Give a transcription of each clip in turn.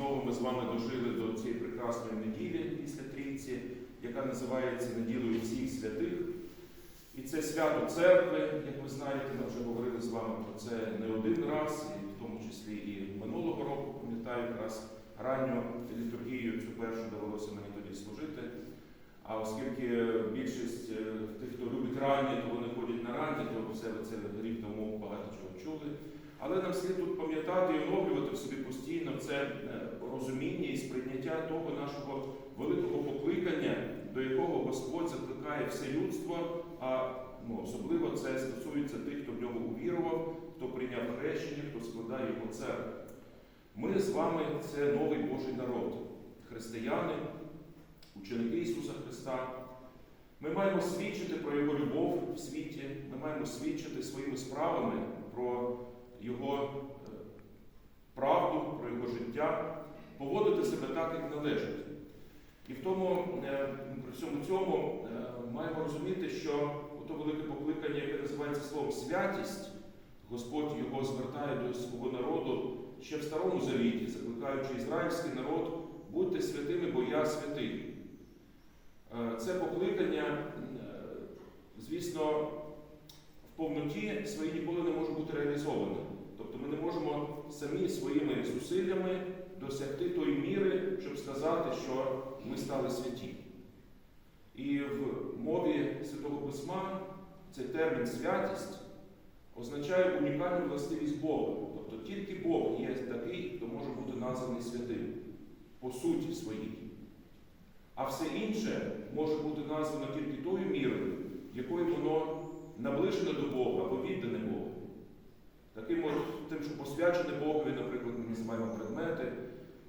знову ми з вами дожили до цієї прекрасної неділі після трійці, яка називається неділею всіх святих. І це свято церкви, як ви знаєте, ми вже говорили з вами про це не один раз, і в тому числі і минулого року, пам'ятаю, якраз ранню літургію цю першу довелося мені тоді служити. А оскільки більшість е, тих, хто любить ранні, то вони ходять на ранні, то все це рік тому багато чого чули. Але нам слід тут пам'ятати і оновлювати в собі постійно це е, розуміння і сприйняття того нашого великого покликання, до якого Господь закликає все людство, а ну, особливо це стосується тих, хто в нього увірував, хто прийняв хрещення, хто складає його церкву. Ми з вами це новий Божий народ, християни, ученики Ісуса Христа. Ми маємо свідчити про Його любов в світі, ми маємо свідчити своїми справами про Його е, правду, про Його життя, поводити себе так, як належить. І в тому, е, при всьому цьому е, маємо розуміти, що ото велике покликання, яке називається словом святість, Господь його звертає до свого народу ще в Старому Завіті, закликаючи ізраїльський народ, будьте святими, бо я святий. Е, Це покликання, звісно, в повноті своїй ніколи не може бути реалізоване. Тобто ми не можемо самі своїми зусиллями досягти тої міри, щоб сказати, що ми стали святі. І в мові Святого Письма цей термін святість означає унікальну властивість Бога. Тобто тільки Бог є такий, хто може бути названий святим по суті своїй. А все інше може бути названо тільки тою мірою, якою воно наближене до Бога або віддане Богу. Таким тим, що посвячене Богові, наприклад, ми називаємо предмети,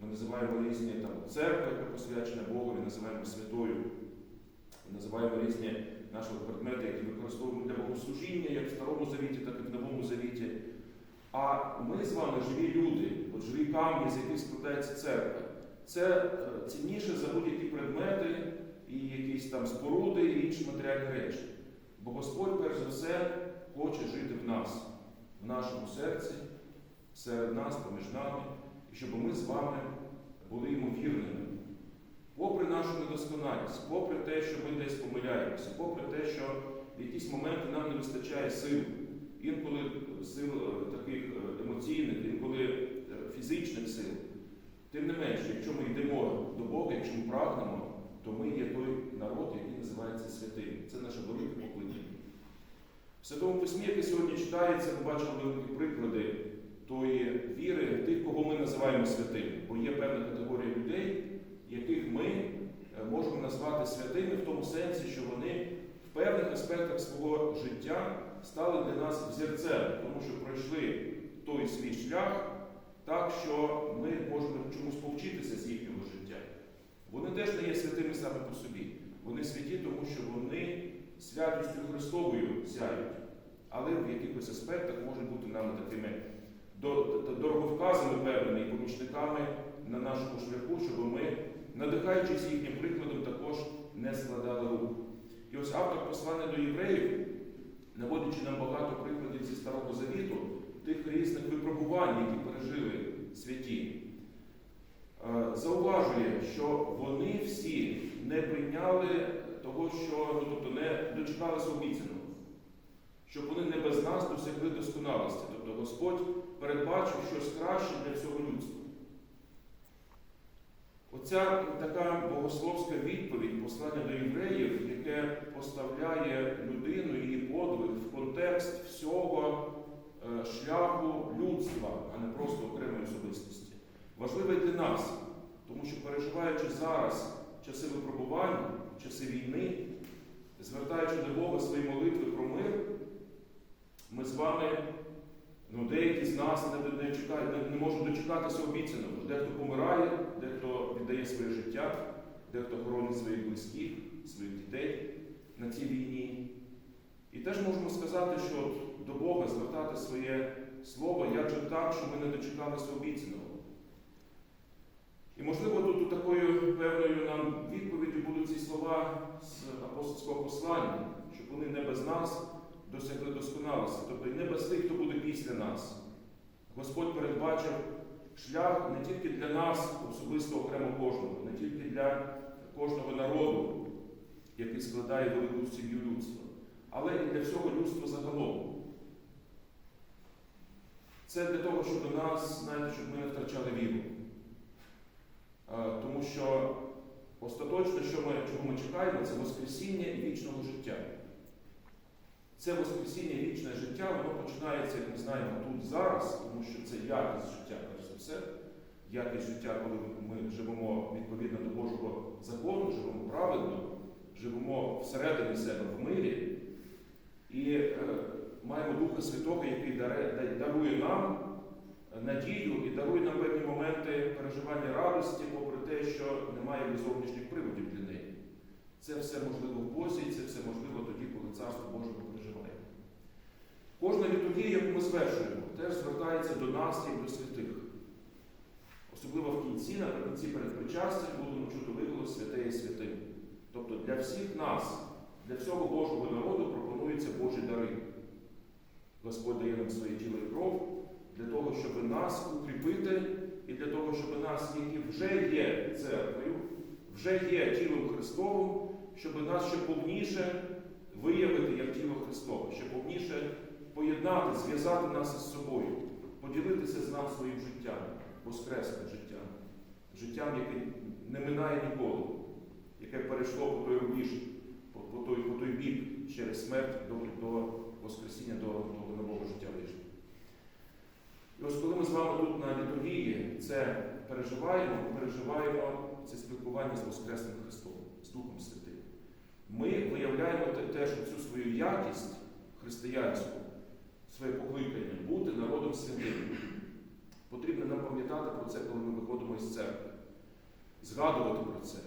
ми називаємо різні там, церкви, яка посвячена Богові, називаємо святою. Ми називаємо різні наші предмети, які використовуємо для богослужіння, як в Старому Завіті, так і в Новому Завіті. А ми з вами живі люди, от живі камні, з яких складається церква. Це е, цінніше за будь-які предмети і якісь там споруди і інші матеріальні речі. Бо Господь, перш за все, хоче жити в нас, в нашому серці, серед нас, поміж нами, щоб ми з вами були йому вірними. Попри нашу недосконалість, попри те, що ми десь помиляємося, попри те, що в якісь моменти нам не вистачає сил, інколи сил е, таких е, емоційних, інколи е, фізичних сил. Тим не менше, якщо ми йдемо до Бога, якщо ми прагнемо, то ми є той народ, який називається святим. Це наше велике покликання. В Святому Письмі, яке сьогодні читається, ми бачимо великі приклади тої віри, тих, кого ми називаємо святим. Бо є певна категорія людей, яких ми е, можемо назвати святими в тому сенсі, що вони в певних аспектах свого життя стали для нас взірцем, тому що пройшли той свій шлях так, що ми можемо чомусь повчитися з їхнього життя. Вони теж не є святими саме по собі. Вони святі, тому що вони святістю Христовою сяють, але в якихось аспектах можуть бути нами такими дороговказами певними і помічниками на нашому шляху, щоб ми, надихаючись їхнім прикладом, також не складали рук. І ось автор послання до євреїв, наводячи нам багато прикладів зі Старого Завіту, тих різних випробувань, які пережили святі, е, зауважує, що вони всі не прийняли того, що ну, тобто не дочекалися обіцяного, щоб вони не без нас досягли досконалості. Тобто Господь передбачив щось краще для всього людства. Оця така богословська відповідь послання до євреїв, яке поставляє людину її подвиг в контекст всього е, шляху людства, а не просто окремої особистості, важливе для нас, тому що переживаючи зараз часи випробування, часи війни, звертаючи до Бога свої молитви про мир, ми з вами, ну, деякі нас не, не, чекають, не, можуть дочекатися обіцяного. Дехто помирає, дехто віддає своє життя, дехто хоронить своїх близьких, своїх дітей на цій війні. І теж можемо сказати, що до Бога звертати своє слово, як же так, що ми не дочекалися обіцяного. І, можливо, тут такою певною нам відповіддю будуть ці слова з апостольського послання, щоб вони не без нас досягли досконалості, тобто не без тих, хто буде після нас. Господь передбачив шлях не тільки для нас, особисто окремо кожного, не тільки для кожного народу, який складає велику сім'ю людства, але і для всього людства загалом. Це для того, щоб нас, знаєте, щоб ми не втрачали віру. Е, Тому що остаточно, що ми, чого ми чекаємо, це Воскресіння і вічного життя. Це Воскресіння вічне життя, воно починається, як ми знаємо, тут зараз, тому що це якість життя, перш за все. Якість життя, коли ми живемо відповідно до Божого закону, живемо праведно, живемо всередині себе в мирі і е, маємо Духа Святого, який дарує нам надію і дарує нам певні моменти переживання радості, попри те, що немає зовнішніх приводів для неї. Це все можливо в Бозі, це все можливо тоді, коли Царство Боже переживає. Кожна літургія, яку ми звершуємо, теж звертається до нас як до святих. Особливо в кінці, наприкінці перед причастям будемо чути виголос святе і святим. Тобто для всіх нас, для всього Божого народу пропонуються Божі дари. Господь дає нам своє тіло і кров для того, щоб нас укріпити, і для того, щоб нас, які вже є церквою, вже є тілом Христовим, щоб нас ще повніше виявити як тіло Христове, ще повніше поєднати, зв'язати нас із собою, поділитися з нами своїм життям, воскресним життям, життям, яке не минає ніколи, яке перейшло по той рубіж, по, по, той, по той бік через смерть до, до Воскресіння, до того нового життя вийшло. І ось коли ми з вами тут на літургії це переживаємо, ми переживаємо це спілкування з Воскресним Христом, з Духом Святим. Ми виявляємо те- теж цю свою якість християнську, своє покликання бути народом святим. Потрібно нам пам'ятати про це, коли ми виходимо із церкви, згадувати про це.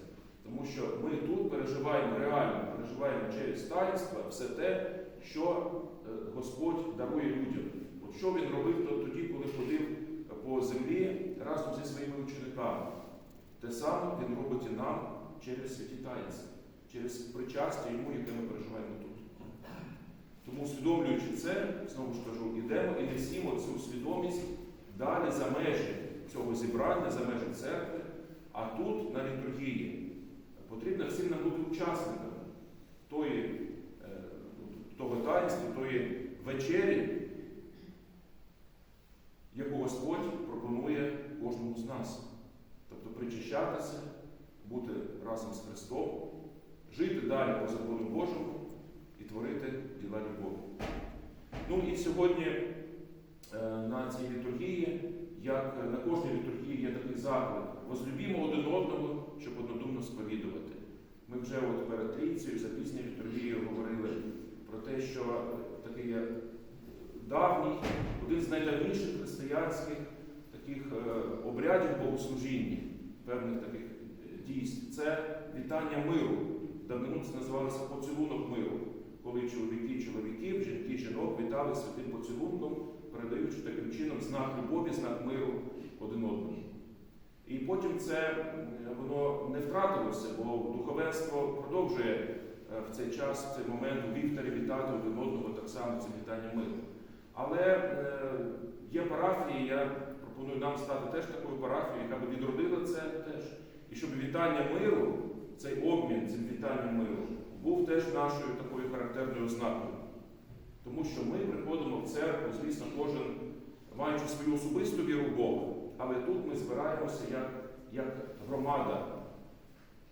Тому що ми тут переживаємо реально, переживаємо через таїнства все те, що е, Господь дарує людям. От що він робив то- тоді, коли ходив по землі разом зі своїми учениками. Те саме він робить і нам через святі таїнства, через причастя йому, яке ми переживаємо тут. Тому, усвідомлюючи це, знову ж кажу, ідемо і несімо цю свідомість далі за межі цього зібрання, за межі церкви, а тут, на літургії, потрібно всім нам бути учасниками тої, е, того таїнства, тої вечері, яку Господь пропонує кожному з нас. Тобто причащатися, бути разом з Христом, жити далі по закону Божому і творити діла любові. Ну і сьогодні е, на цій літургії, як на кожній літургії є такий заклик. Возлюбімо один одного, щоб однодумно сповідувати. Ми вже от перед трійцею, за пізньою літургією говорили про те, що такий є давній, один з найдавніших християнських таких е, обрядів богослужіння, певних таких е, дійств. Це вітання миру. Давнину це називалося поцілунок миру, коли чоловіки чоловіків, жінки жінок вітали святим поцілунком, передаючи таким чином знак любові, знак миру один одному. І потім це воно не втратилося, бо духовенство продовжує е, в цей час, в цей момент у вівтарі вітати один одного так само це вітання миру. Але е, є парафії, я пропоную нам стати теж такою парафією, яка би відродила це теж. І щоб вітання миру, цей обмін цим вітанням миру, був теж нашою такою характерною ознакою. Тому що ми приходимо в церкву, звісно, кожен маючи свою особисту віру в Бога, але тут ми збираємося як, як громада.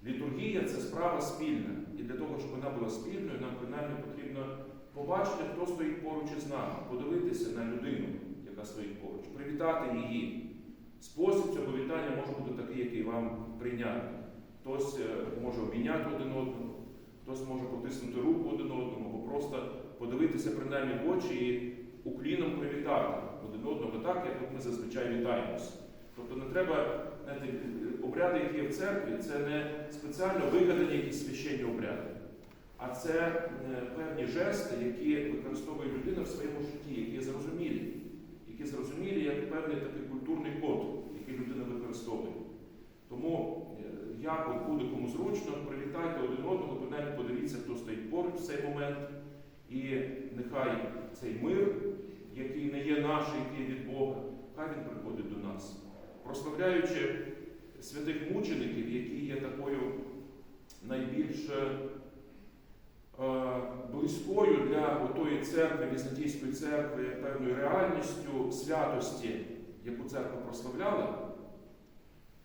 Літургія це справа спільна. І для того, щоб вона була спільною, нам принаймні потрібно побачити, хто стоїть поруч із нами, подивитися на людину, яка стоїть поруч, привітати її. Спосіб цього вітання може бути такий, який вам прийнятний. Хтось е, може обійняти один одного, хтось може потиснути руку один одному, або просто подивитися принаймні в очі і укліном привітати один одного так, як ми зазвичай вітаємося. Тобто не треба, знаєте, обряди, які є в церкві, це не спеціально вигадані якісь священні обряди, а це е, певні жести, які використовує людина в своєму житті, які є зрозумілі, які зрозумілі як певний такий культурний код, який людина використовує. Тому як от буде кому зручно, привітайте один одного, принаймні подивіться, хто стоїть поруч в цей момент, і нехай цей мир, який не є наш, який від Бога, хай він приходить до нас. прославляючи святих мучеників, які є такою найбільш е, близькою для отої церкви, Візантійської церкви, певною реальністю святості, яку церква прославляла.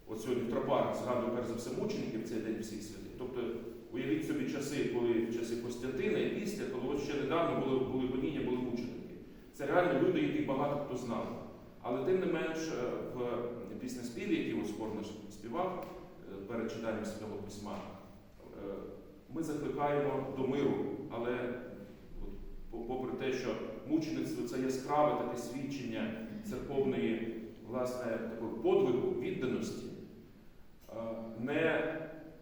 От сьогодні в Тропарах згадую все мучеників в цей день всіх святих. Тобто уявіть собі часи, коли в часи Костянтина і після, коли ще недавно були, були гоніння, були мученики. Це реально люди, яких багато хто знав. Але тим не менш е, в піснеспіві, які ось Скор співав е, перед читанням Святого Письма, е, ми закликаємо до миру, але попри те, що мучеництво це яскраве таке свідчення церковної власне такого подвигу, відданості, е, не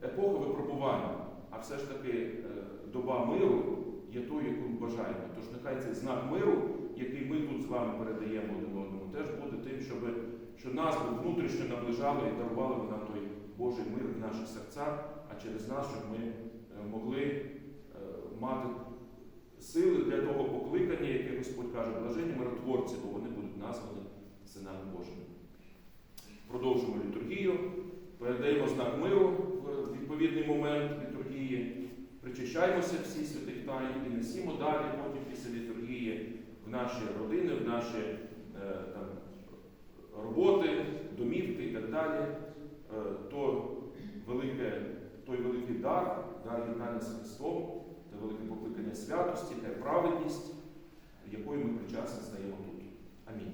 епоха випробування, а все ж таки е, доба миру є тою, яку ми бажаємо. Тож нехай цей знак миру, який ми тут з вами передаємо один одному, теж буде тим, щоб, що нас внутрішньо наближало і дарувало нам той Божий мир в наших серцях, а через нас, щоб ми е, могли е, мати сили для того покликання, яке Господь каже, блажені миротворці, бо вони будуть названі синами Божими. Продовжуємо літургію, передаємо знак миру в відповідний момент літургії, причащаємося всі святих тайн і несімо далі потім після літургії в наші родини, в наші е, там, роботи, домівки і так далі. Е, то велике, той великий дар, дар єднання з Христом, те велике покликання святості, те праведність, якою ми причасно стаємо тут. Амінь.